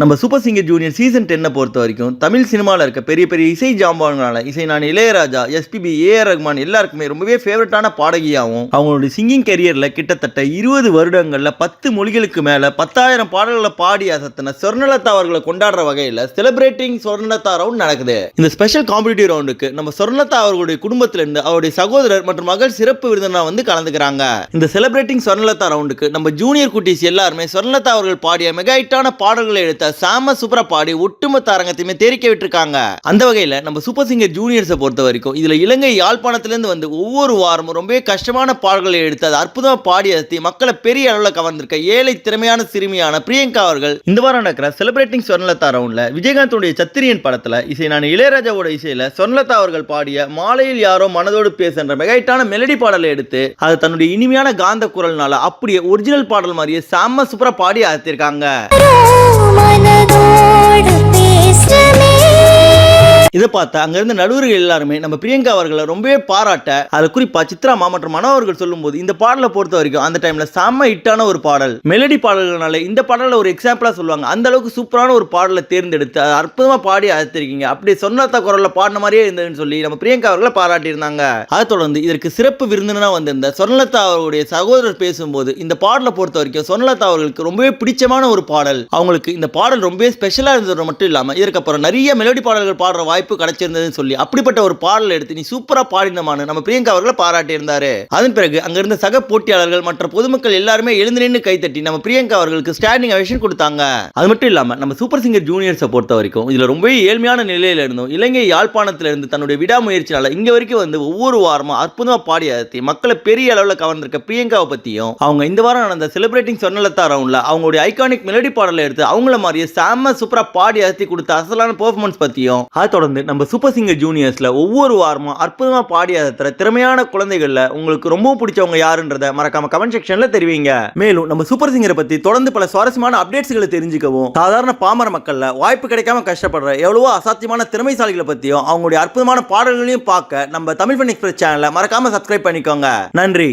நம்ம super singer junior season டென்னை பொறுத்த வரைக்கும் தமிழ் சினிமாவில் இருக்க பெரிய பெரிய இசை ஜாம்பான்களான இசை நான் இளையராஜா எஸ்பிபி ஏஆர் ரஹ்மான் எல்லாருக்குமே ரொம்பவே ஃபேவரட்டான பாடகியாகவும் அவங்களுடைய சிங்கிங் கெரியரில் கிட்டத்தட்ட இருபது வருடங்களில் பத்து மொழிகளுக்கு மேலே பத்தாயிரம் பாடல்களை பாடி அசத்தின சொர்ணலதா அவர்களை கொண்டாடுற வகையில் செலிப்ரேட்டிங் சொர்ணலதா ரவுண்ட் நடக்குது. இந்த ஸ்பெஷல் காம்படிட்டிவ் ரவுண்டுக்கு நம்ம சொர்ணலதா அவர்களுடைய குடும்பத்திலிருந்து அவருடைய சகோதரர் மற்றும் மகள் சிறப்பு விருந்தினர் வந்து கலந்துக்கிறாங்க. இந்த செலிப்ரேட்டிங் சொர்ணலதா ரவுண்டுக்கு நம்ம ஜூனியர் குட்டீஸ் எல்லாருமே சொர்ணலதா அவர்கள் பாடிய மெகாயிட்டான பாடல்களை எடுத்த சாம சூப்பரா பாடி ஒட்டுமொத்த அரங்கத்தையுமே தெரிக்க விட்டுருக்காங்க. அந்த வகையில் நம்ம சூப்பர் சிங்கர் ஜூனியர்ஸை பொறுத்த வரைக்கும் இதுல இலங்கை யாழ்ப்பாணத்திலிருந்து வந்து ஒவ்வொரு வாரமும் ரொம்பவே கஷ்டமான பாடல்களை எடுத்து அது அற்புதமா பாடி அசத்தி மக்களை பெரிய அளவில் கவர்ந்திருக்க ஏழை திறமையான சிறுமியான பிரியங்கா அவர்கள் இந்த வாரம் நடக்கிற செலிப்ரேட்டிங் சொர்ணலதா ரவுண்ட்ல விஜயகாந்தோடைய சத்திரியன் படத்துல இசை நான் இளையராஜாவோட இசையில சொர்ணலதா அவர்கள் பாடிய மாலையில் யாரோ மனதோடு பேசுன்ற மெகைட்டான மெலடி பாடலை எடுத்து அது தன்னுடைய இனிமையான காந்த குரல்னால அப்படியே ஒரிஜினல் பாடல் மாதிரியே செம்ம சூப்பரா பாடி அசத்திருக்காங்க. மனதோடு பேசுமே. இதை பார்த்து அங்கிருந்து நடுவர்கள் எல்லாருமே நம்ம பிரியங்கா அவர்களை ரொம்பவே பாராட்ட அதில் குறிப்பா சித்ராமா மற்றும் மனோவர்கள் சொல்லும்போது இந்த பாடலை பொறுத்த வரைக்கும் அந்த டைம்ல செம்ம ஹிட்டான ஒரு பாடல். மெலடி பாடல்கள்னால இந்த பாடலில் ஒரு எக்ஸாம்பிளா சொல்லுவாங்க. அந்த அளவுக்கு சூப்பரான ஒரு பாடலை தேர்ந்தெடுத்து அதை அற்புதமா பாடி அழைத்திருக்கீங்க. அப்படி சொன்னத்த குரல்ல பாடின மாதிரியே இருந்ததுன்னு சொல்லி நம்ம பிரியங்கா அவர்களை பாராட்டியிருந்தாங்க. அதை தொடர்ந்து இதற்கு சிறப்பு விருந்தினா வந்திருந்த சொர்ணலதா அவருடைய சகோதரர் பேசும்போது இந்த பாடலை பொறுத்த வரைக்கும் சொர்ணலதா அவர்களுக்கு ரொம்பவே பிடிச்சமான ஒரு பாடல். அவங்களுக்கு இந்த பாடல் ரொம்பவே ஸ்பெஷலாக இருந்தது மட்டும் இல்லாமல் இதற்கப்புறம் நிறைய மெலடி பாடல்கள் பாடுற வாய்ப்பு கிடைச்சிருந்ததுன்னு சொல்லி அப்படிப்பட்ட ஒரு பாடல் எடுத்து நீ சூப்பரா பாடினமானு நம்ம பிரியங்கா அவர்களை பாராட்டியிருந்தாரு. அதன் பிறகு அங்கிருந்த சக போட்டியாளர்கள் மற்ற பொதுமக்கள் எல்லாருமே எழுந்து நின்று கைத்தட்டி நம்ம பிரியங்கா அவர்களுக்கு ஸ்டாண்டிங் அவேஷன் கொடுத்தாங்க. அது மட்டும் இல்லாம நம்ம சூப்பர் சிங்கர் ஜூனியர்ஸை பொறுத்த வரைக்கும் இதுல ரொம்பவே ஏழ்மையான நிலையில இருந்தும் இலங்கை யாழ்ப்பாணத்துல இருந்து தன்னுடைய விடாமுயற்சினால இங்க வரைக்கும் வந்து ஒவ்வொரு வாரமும் அற்புதமா பாடி அழுத்தி மக்களை பெரிய அளவுல கவர்ந்திருக்க பிரியங்காவை பத்தியும் அவங்க இந்த வாரம் நடந்த செலிப்ரேட்டிங் சொன்னலத்தா ரவுண்ட்ல அவங்களுடைய ஐகானிக் மெலடி பாடலை எடுத்து அவங்கள மாதிரியே செம்ம சூப்பரா பாடி அழுத்தி கொடுத்த அசலான பெர்ஃபார்மன்ஸ் பத்தியும் அதை தொடர்ந்து நம்ம சூப்பர் சிங்கர் ஜூனியர்ஸில் ஒவ்வொரு வாரமும் அற்புதமாக பாடி திறமையான குழந்தைகளில் உங்களுக்கு ரொம்ப பிடிச்சவங்க யாருன்றத மறக்காம கமெண்ட் செக்ஷனில் தெரிவிங்க. மேலும் நம்ம சூப்பர் சிங்கரை பற்றி தொடர்ந்து பல சுவாரஸ்யமான அப்டேட்ஸ்களை தெரிஞ்சுக்கவும் சாதாரண பாமர மக்களில் வாய்ப்பு கிடைக்காம கஷ்டப்படுற எவ்வளவோ அசாத்தியமான திறமைசாலிகளை பற்றியும் அவங்களுடைய அற்புதமான பாடல்களையும் பார்க்க நம்ம தமிழ் ஃபன் எக்ஸ்பிரஸ் சேனலை மறக்காம சப்ஸ்கிரைப் பண்ணிக்கோங்க. நன்றி.